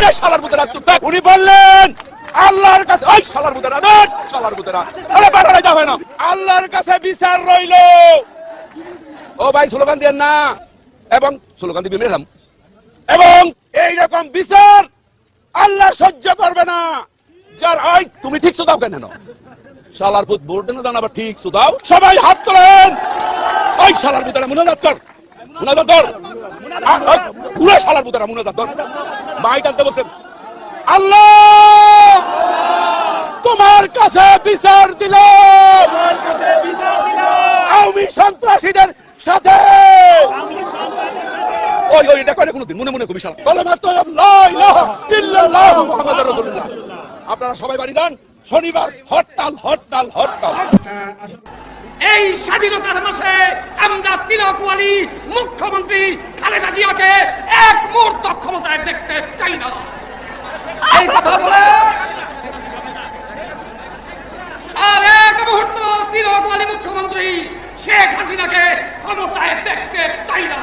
আরে শালার বুতেরা চুপ উনি বললেন, আল্লাহর কাছে ওই শালার বুতেরা দেন শালার বুতেরা আরে বাড়ালে যাবে না। আল্লাহর কাছে বিচার রইল। ও ভাই, স্লোগান দিয়েন না। এবং স্লোগান দিবি মেরাম এবং এই রকম বিচার আল্লাহ সহ্য করবে না। যার ওই তুমি ঠিক দাও কেন শালার পুত বোর্ডে না আবার ঠিক দাও সবাই হাত তোলেন। ওই শালার পুতারা মুনাজাত কর। মুনাজাত কর। শালার পুতারা মুনাজাত কর মাইক আনতে বলছেন, আল্লাহ, তোমার কাছে বিচার দিল আওয়ামী সন্ত্রাসীদের সাথে। ওই ওই, এটা করে কোনদিন? মনে মনে কবি শালা। কলেমা তো ইল্লাল্লাহ মুহাম্মাদুর রাসূলুল্লাহ। আপনারা সবাই বাড়ি যান। শনিবার, হরতাল হরতাল হরতাল। এই স্বাধীনতার মাসে আমরা তিলকওয়ালি মুখ্যমন্ত্রী খালেদা জিয়াকে এক মুহূর্ত ক্ষমতায় দেখতে চাই না এই কথা বলে আর এক তিলকওয়ালি মুখ্যমন্ত্রী শেখ হাসিনাকে ক্ষমতায় দেখতে চাই না।